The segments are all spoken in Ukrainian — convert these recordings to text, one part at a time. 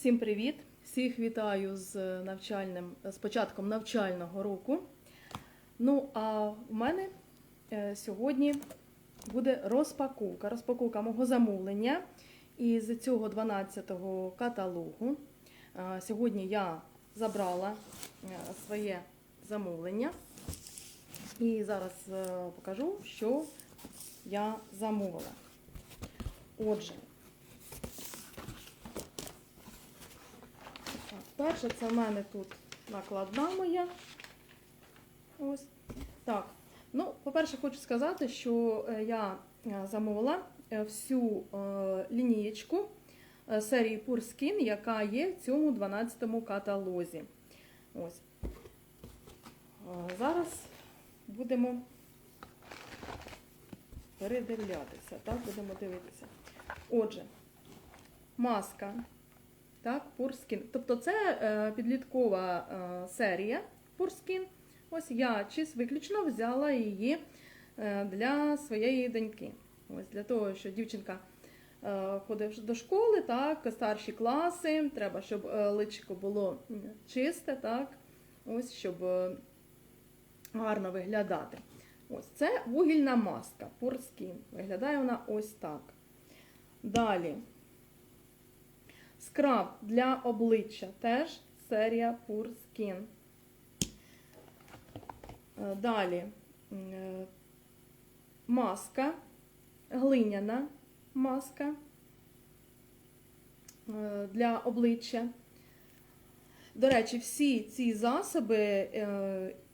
Всім привіт! Всіх вітаю з навчальним з початком навчального року. Ну, а в мене е, сьогодні буде розпаковка. Розпаковка мого замовлення із цього 12-го каталогу. Е, Сьогодні я забрала е, своє замовлення. І зараз покажу, що я замовила. Отже, Так, Перше, це в мене тут накладна моя. Ось. Так. Ну, по-перше, хочу сказати, що е, я е, замовила е, всю лінієчку серії Pure Skin, яка є в цьому 12-му каталозі. Ось. Зараз будемо передивлятися, так, будемо дивитися. Отже, маска. Так, Pure Тобто це е, підліткова е, серія Skin. Ось я чись виключно взяла її е, для своєї доньки. Ось Для того, що дівчинка е, ходить до школи, так, старші класи, треба, щоб е, личико було чисте, так, ось, щоб е, гарно виглядати. Ось Це вугільна маска Skin. Виглядає вона ось так. Далі. Скраб для обличчя теж серія Pure Skin. Е, Далі е, маска, глиняна маска е, для обличчя. До речі, всі ці засоби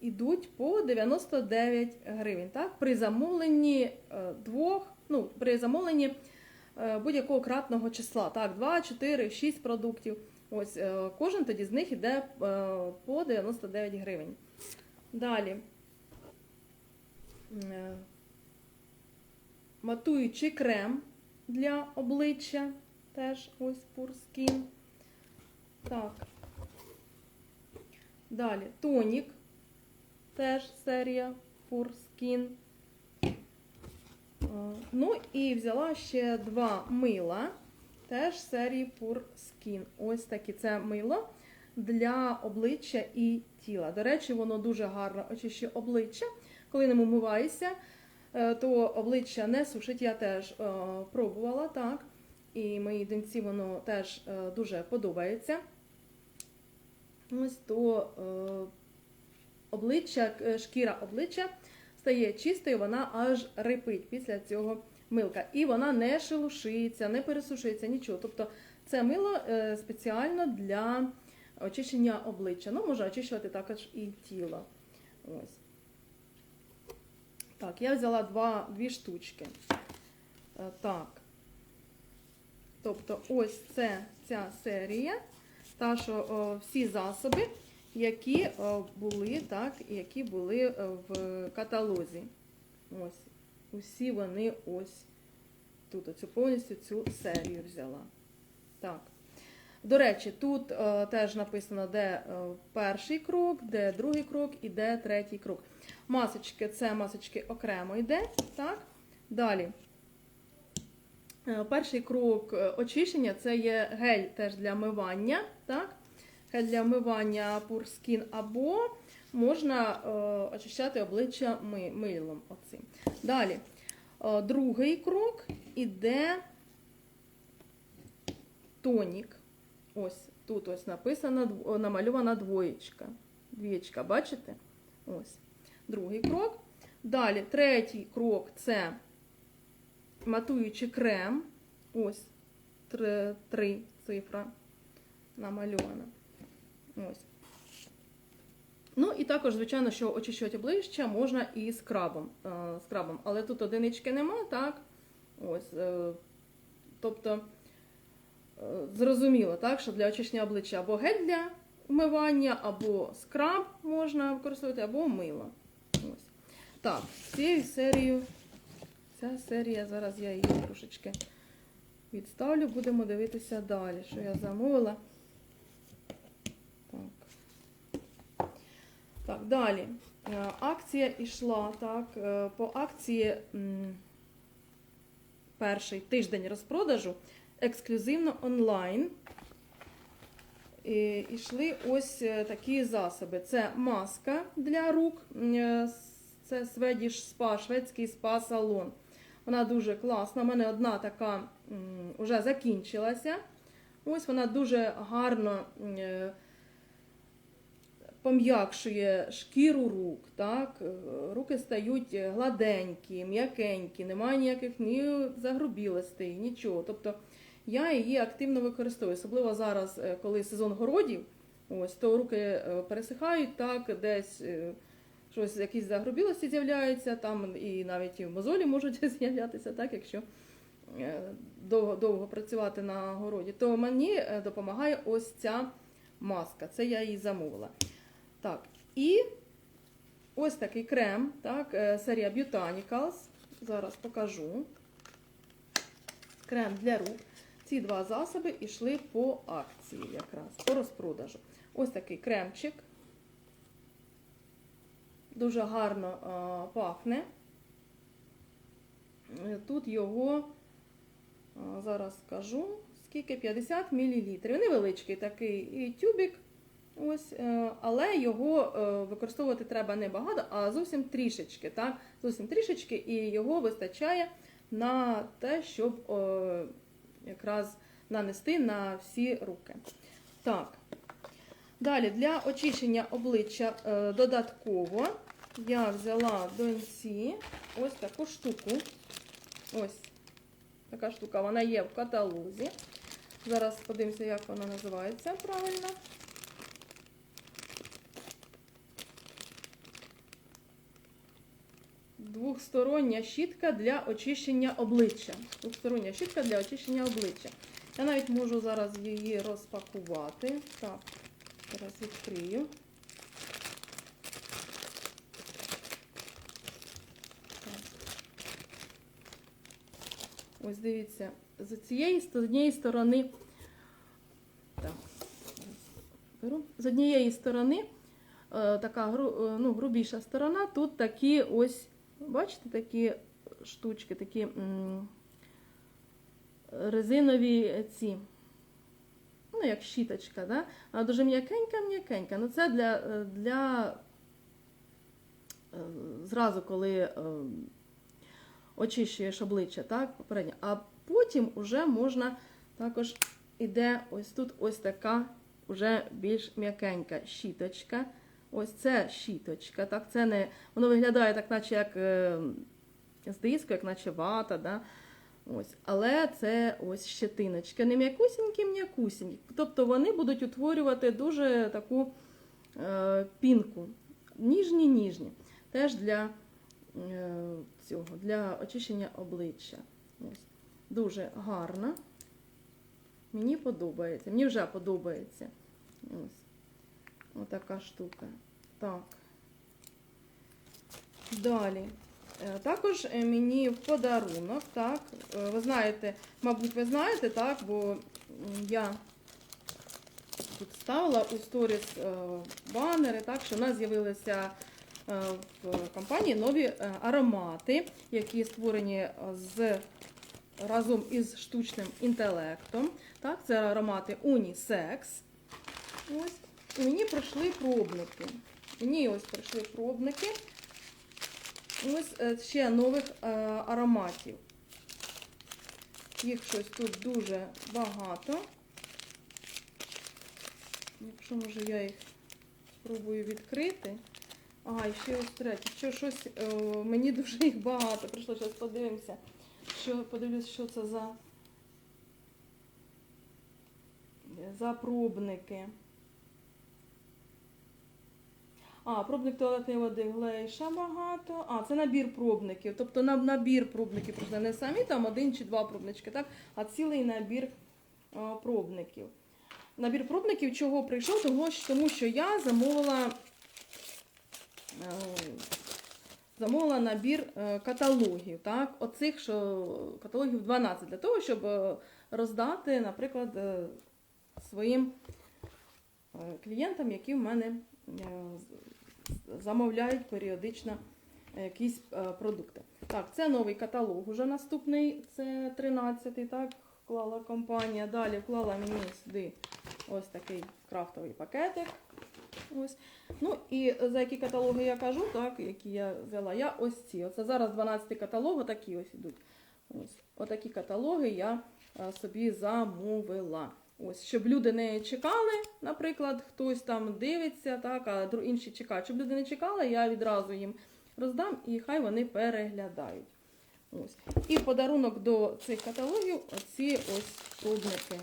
йдуть по 99 гривень. Так? При замовленні двох, ну, при замовленні будь-якого кратного числа. Так, 2, 4, 6 продуктів. Ось, е, кожен тоді з них йде е, по 99 гривень. Далі. Е, Матуючий крем для обличчя. Теж ось Skin. Так. Далі тонік. Теж серія. Е, Ну і взяла ще два мила. Теж серії Pure Skin. Ось такі. Це мило для обличчя і тіла. До речі, воно дуже гарно очищує обличчя. Коли ним умиваєшся, е, то обличчя не сушить. Я теж е, пробувала так. І моїй доньці воно теж е, дуже подобається. Ось то е, обличчя, е, шкіра обличчя стає чистою, вона аж рипить після цього милка. І вона не шелушиться, не пересушується, нічого. Тобто це мило е, спеціально для очищення обличчя. Ну, може очищувати також і тіло. Ось. Так, я взяла два, дві штучки. Е, Так. Тобто, ось це ця серія. Та, що о, всі засоби, які були, так, які були е, в каталозі. Ось. Усі вони ось тут. Оцю повністю цю серію взяла. Так. До речі, тут е, теж написано, де е, перший крок, де другий крок і де третій крок. Масочки це масочки окремо йде. Так? Далі. Е, Перший крок е, очищення це є гель теж для мивання. Так? Для Pure Skin або можна е, очищати обличчя ми, милом. Оцим. Далі. Е, другий крок іде тонік. Ось тут ось написано, намальована двоєчка. Двієчка, бачите? Ось. Другий крок. Далі, третій крок це матуючий крем. Ось три, три цифра намальована. Ось. Ну і також, звичайно, що очищувати обличчя можна і скрабом. Е, скрабом. Але тут одинички нема, так? Ось. Е, тобто, е, зрозуміло, так, що для очищення обличчя або гель для вмивання, або скраб можна використовувати, або мило. Ось. Так, цією серією, ця серія, зараз я її трошечки відставлю, будемо дивитися далі, що я замовила. Так, далі. Е, Акція йшла, так, е, по акції перший тиждень розпродажу ексклюзивно онлайн. і йшли ось е, такі засоби. Це маска для рук, це Swedish Spa, шведський спа-салон. Вона дуже класна. У мене одна така вже закінчилася. Ось вона дуже гарно пом'якшує шкіру рук. Так? Е, Руки стають гладенькі, м'якенькі, немає ніяких ні загрубілостей, нічого. Тобто я її активно використовую, особливо зараз, е, коли сезон городів, ось, то руки е, пересихають, так, десь щось, якісь загрубілості з'являються, там і навіть і мозолі можуть з'являтися, так, якщо довго, довго працювати на городі, то мені допомагає ось ця маска. Це я її замовила. Так, і ось такий крем, так, е, серія Botanicals. Зараз покажу. Крем для рук. Ці два засоби йшли по акції якраз, по розпродажу. Ось такий кремчик. Дуже гарно а, пахне. Е, Тут його, а, зараз скажу, скільки 50 мл. Невеличкий такий тюбик. Ось, е, але його е, використовувати треба не багато, а зовсім трішечки. Так? Зовсім трішечки, і його вистачає на те, щоб якраз нанести на всі руки. Так. Далі для очищення обличчя е, додатково я взяла доньці ось таку штуку. Ось така штука, вона є в каталозі. Зараз подивимося, як вона називається правильно. Двохстороння щітка для очищення обличчя. Двохстороння щітка для очищення обличчя. Я навіть можу зараз її розпакувати. Так, зараз відкрию. Ось дивіться, з цієї з однієї сторони. Так. З однієї сторони е, така е, ну, грубіша сторона, тут такі ось, бачите, такі штучки, такі резинові ці, ну, як щіточка, да? Вона дуже м'якенька-м'якенька. Ну, це для, е, для е, зразу, коли е, очищуєш обличчя, так, попередньо. А потім вже можна також іде ось тут ось така вже більш м'якенька щіточка. Ось це щіточка. Так, це не, воно виглядає так, наче як е, з диску, як наче вата. Да? Ось. Але це ось щетиночки. Не м'якусінькі, м'якусінькі. Тобто вони будуть утворювати дуже таку е, пінку. Ніжні-ніжні. Теж для е, цього, для очищення обличчя. Ось. Дуже гарна. Мені подобається. Мені вже подобається. Ось. Отака штука. Так. Далі. Е, Також е, мені в подарунок, так, е, ви знаєте, мабуть, ви знаєте, так, бо я тут ставила у сторіс е, банери, так, що в нас з'явилися е, в компанії нові е, аромати, які створені з разом із штучним інтелектом. Так, це аромати Unisex. Ось. Мені прийшли пробники. Мені ось прийшли пробники. Ось е, ще нових е, ароматів. Їх щось тут дуже багато. Якщо може я їх спробую відкрити. Ага, і ще ось третє. Що щось е, мені дуже їх багато. Прийшло, зараз подивимося. Що, подивлюсь, що це за, за пробники. А, пробник туалетної води глейша багато. А, це набір пробників. Тобто набір пробників прийшли не самі там один чи два пробнички, так? а цілий набір пробників. Набір пробників чого прийшов? Тому що я замовила, е, замовила набір е, каталогів. Так? Оцих що каталогів 12 для того, щоб е, роздати, наприклад, своїм клієнтам, які в мене замовляють періодично якісь е, продукти. Так, це новий каталог, уже наступний, це 13-й, так, вклала компанія. Далі вклала мені сюди ось такий крафтовий пакетик. Ось. Ну і за які каталоги я кажу, так, які я взяла, я ось ці. Оце зараз 12 каталог, отакі ось ідуть. Ось. Отакі каталоги я собі замовила. Ось, щоб люди не чекали, наприклад, хтось там дивиться, так, а інші чекають. Щоб люди не чекали, я відразу їм роздам і хай вони переглядають. Ось. І подарунок до цих каталогів оці ось пробники.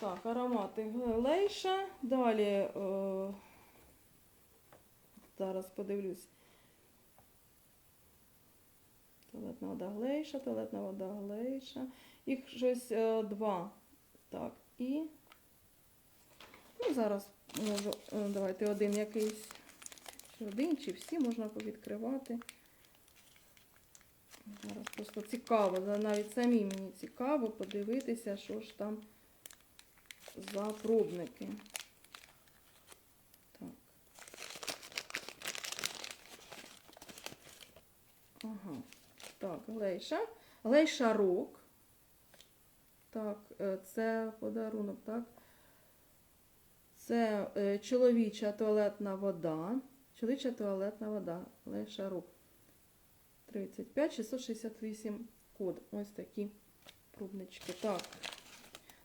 Так, аромати Глейша. Далі, е, зараз подивлюсь. Туалетна вода Глейша, туалетна вода Глейша. Їх щось е, два. Так, і. Ну, зараз можу. е, Давайте один якийсь. Чи один, чи всі можна повідкривати. Зараз просто цікаво, навіть самі мені цікаво подивитися, що ж там за пробники. Так. Ага. Так, Глейша. Глейша Рок. Так, е, це подарунок, так? Це е, чоловіча туалетна вода. Чоловіча туалетна вода. Глейша Рок. 35 668 код. Ось такі пробнички. Так.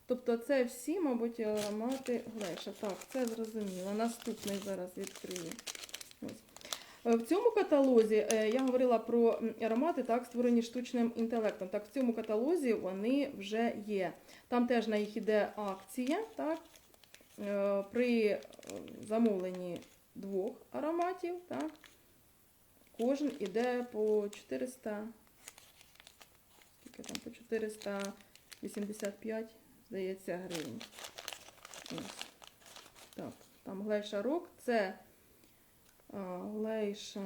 Тобто це всі, мабуть, аромати Глеша. Так, це зрозуміло. Наступний зараз відкрию. Е, В цьому каталозі е, я говорила про аромати, так, створені штучним інтелектом. Так, в цьому каталозі вони вже є. Там теж на їх іде акція, так, е, при замовленні двох ароматів, так, кожен іде по 400, скільки там, по 485, здається, гривень. Ось. Так, там глейша рок, це глейша.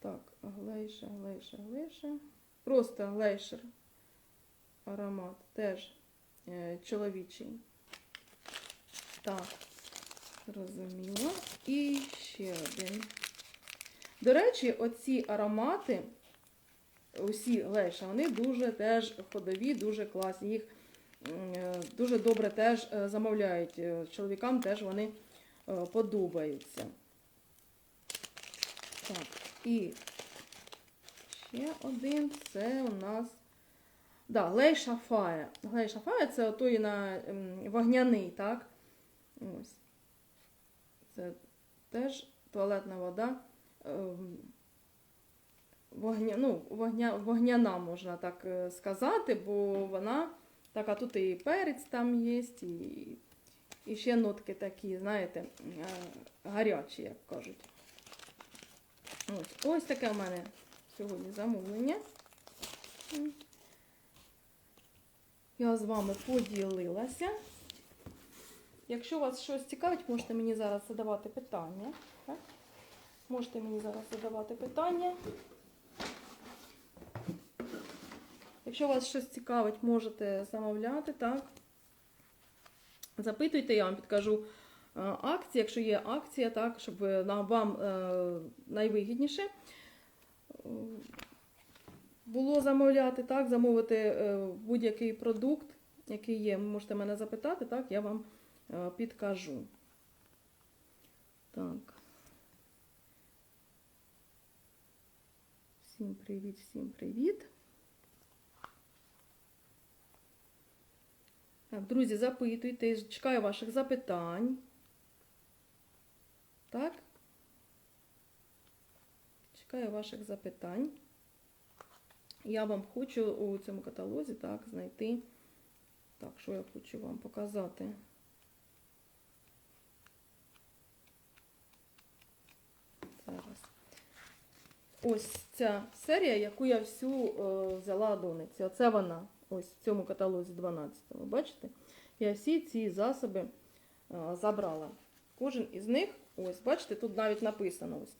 Так, глейша, глейша, глейша. Просто глейшер аромат. Теж е, чоловічий. Так, зрозуміло. І ще один. До речі, оці аромати, усі глейша, вони дуже теж ходові, дуже класні. Їх е, дуже добре теж е, замовляють. Чоловікам теж вони подобаються. Так, і ще один це у нас. Да, Глейша Фая. Глейша Фая це той на ем, вогняний, так? Ось. Це теж туалетна вода. ем, Вогня, ну, вогня, вогняна, можна так е, сказати, бо вона така, тут і перець там є, і, і ще нотки такі, знаєте, е, гарячі, як кажуть. Ось, ось таке в мене сьогодні замовлення. Я з вами поділилася. Якщо вас щось цікавить, можете мені зараз задавати питання. Так? Можете мені зараз задавати питання. Якщо вас щось цікавить, можете замовляти, так? Запитуйте, я вам підкажу е, акції, якщо є акція, так, щоб вам е, найвигідніше е, було замовляти, так, замовити е, будь-який продукт, який є, можете мене запитати, так, я вам е, підкажу. Так. Всім привіт, всім привіт. Так, друзі, запитуйте, чекаю ваших запитань. Так? Чекаю ваших запитань. Я вам хочу у цьому каталозі так, знайти. Так, що я хочу вам показати. Зараз. Ось ця серія, яку я всю е, взяла дониці. Оце вона. Ось в цьому каталозі 12. Ви бачите? Я всі ці засоби е, забрала. Кожен із них, ось, бачите, тут навіть написано ось.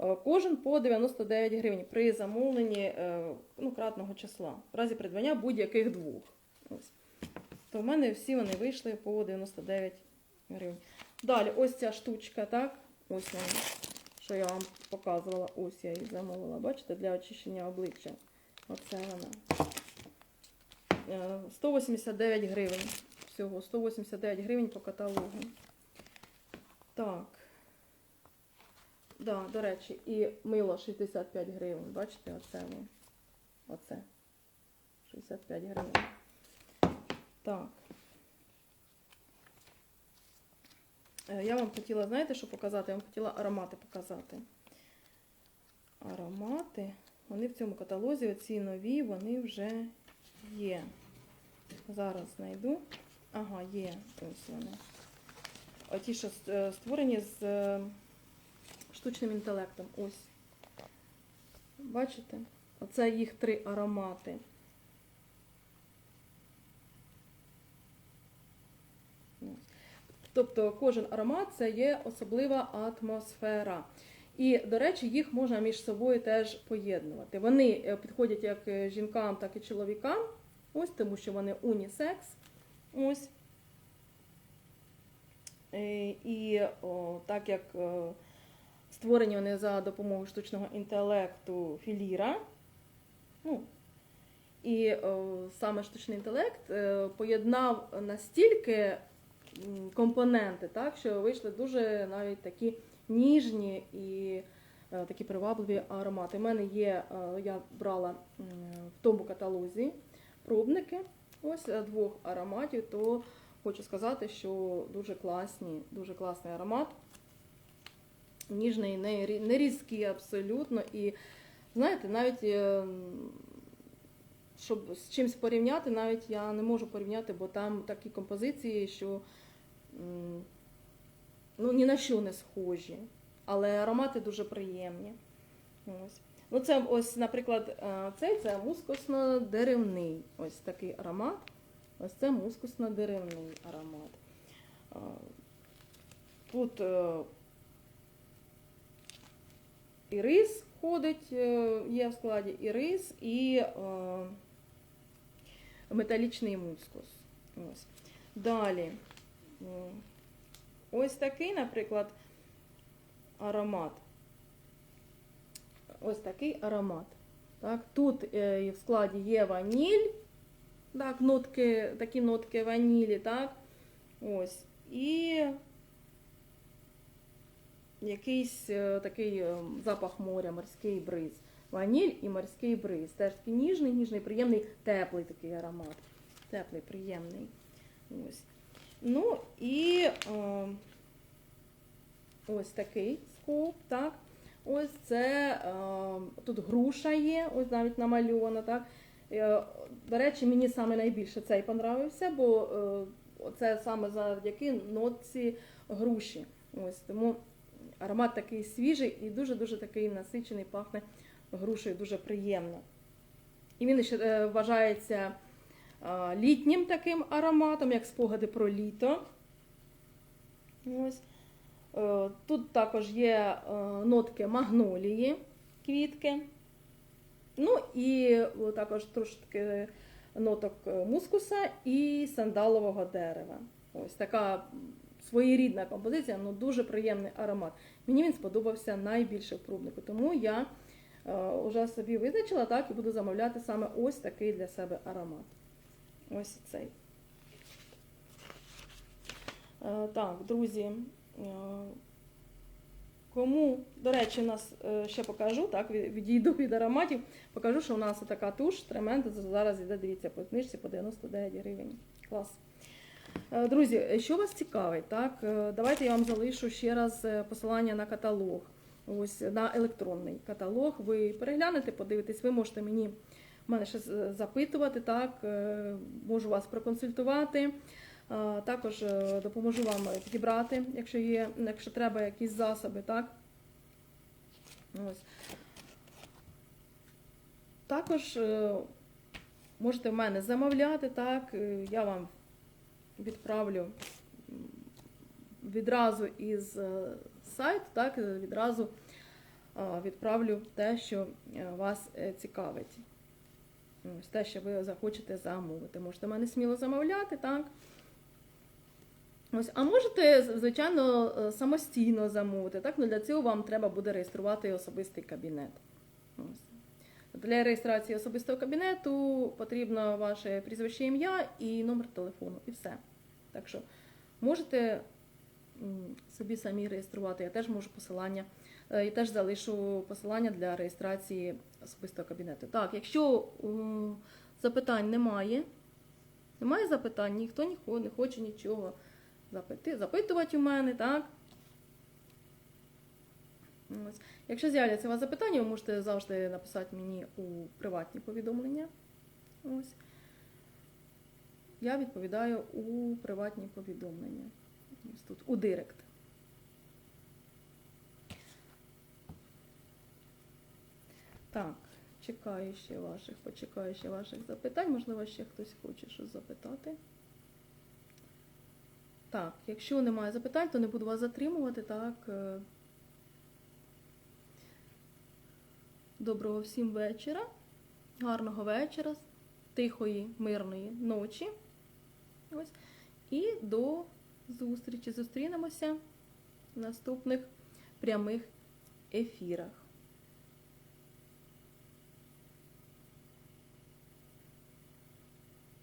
Е, Кожен по 99 гривень при замовленні е, ну, кратного числа. В разі придбання будь-яких двох. Ось. То в мене всі вони вийшли по 99 гривень. Далі, ось ця штучка, так? Ось вона, що я вам показувала. Ось я її замовила. Бачите, для очищення обличчя. Оце вона. Е, 189 гривень. Всього 189 гривень по каталогу. Так. Да, до речі, і мило 65 гривень. Бачите, оце воно. Оце. 65 гривень. Так. Е, Я вам хотіла, знаєте, що показати? Я вам хотіла аромати показати. Аромати. Вони в цьому каталозі, оці нові, вони вже є. Зараз знайду. Ага, є. Ось вони. Оті, що е, створені з е, штучним інтелектом. Ось. Бачите? Оце їх три аромати. Тобто кожен аромат це є особлива атмосфера. І, до речі, їх можна між собою теж поєднувати. Вони е, підходять як е, жінкам, так і чоловікам. Ось, тому що вони унісекс. Ось. Е, І о, так як е, створені вони за допомогою штучного інтелекту філіра. Ну, і о, саме штучний інтелект е, поєднав настільки компоненти, так, що вийшли дуже навіть такі ніжні і е, такі привабливі аромати. У мене є, е, я брала в тому каталозі пробники ось е, двох ароматів, то хочу сказати, що дуже класні, дуже класний аромат. Ніжний, не різкий абсолютно. І знаєте, навіть щоб з чимось порівняти, навіть я не можу порівняти, бо там такі композиції, що ну, ні на що не схожі. Але аромати дуже приємні. Ось. Ну, це ось, наприклад, е, цей це мускусно-деревний. Ось такий аромат. Ось це мускусно-деревний аромат. Е, Тут е, і рис входить, є в складі і рис, і металічний мускус. Ось. Далі. Ось такий, наприклад, аромат. Ось такий аромат. Так, тут е, в складі є ваніль, так, нотки, такі нотки ванілі, так. Ось. І якийсь е, такий е, запах моря, морський бриз. Ваніль і морський бриз. Теж такий ніжний, ніжний, приємний, теплий такий аромат. Теплий, приємний. Ось. Ну і е, ось такий скоп, так. Ось це е, тут груша є, ось навіть намальована, так. Е, до речі, мені саме найбільше цей понравився, бо е, це саме завдяки нотці груші. Ось тому аромат такий свіжий і дуже-дуже такий насичений, пахне грушею, дуже приємно. І він ще е, вважається літнім таким ароматом, як спогади про літо. Ось. Е, Тут також є е, нотки магнолії, квітки. Ну і також трошки ноток е, мускуса і сандалового дерева. Ось така своєрідна композиція, але дуже приємний аромат. Мені він сподобався найбільше в пробнику, тому я вже собі визначила так і буду замовляти саме ось такий для себе аромат. Ось цей. Е, Так, друзі. е, Кому, до речі, нас е, ще покажу, так, відійду від ароматів, покажу, що у нас така туш, тремент, зараз йде, дивіться, по знижці по 99 гривень. Клас. Друзі, що вас цікавить, так? Давайте я вам залишу ще раз посилання на каталог. Ось на електронний каталог. Ви переглянете, подивитесь, ви можете мені мене ще запитувати, так, е, можу вас проконсультувати. Також е, допоможу вам підібрати, якщо є, якщо треба якісь засоби, так. Ось. Також е, можете в мене замовляти, так, е, я вам відправлю відразу із е, сайту, так, е, відразу відправлю те, що е, вас е, цікавить. Те, що ви захочете замовити. Можете мене сміло замовляти, так. Ось, а можете, звичайно, е, самостійно замовити. Так? Ну, для цього вам треба буде реєструвати особистий кабінет. Ось. Для реєстрації особистого кабінету потрібно ваше прізвище ім'я і номер телефону, і все. Так що можете собі самі реєструвати. Я теж можу посилання. е, Я теж залишу посилання для реєстрації особистого кабінету. Так, якщо запитань немає, немає запитань, ніхто ні хо- не хоче нічого запитувати у мене, так? Ось. Якщо з'являться у вас запитання, ви можете завжди написати мені у приватні повідомлення. Ось. Я відповідаю у приватні повідомлення. Ось тут, у директ. Так, чекаю ще ваших, почекаю ще ваших запитань. Можливо, ще хтось хоче щось запитати. Так, якщо немає запитань, то не буду вас затримувати. Так. е, Доброго всім вечора, гарного вечора, тихої, мирної ночі. Ось. І до зустрічі. Зустрінемося в наступних прямих ефірах.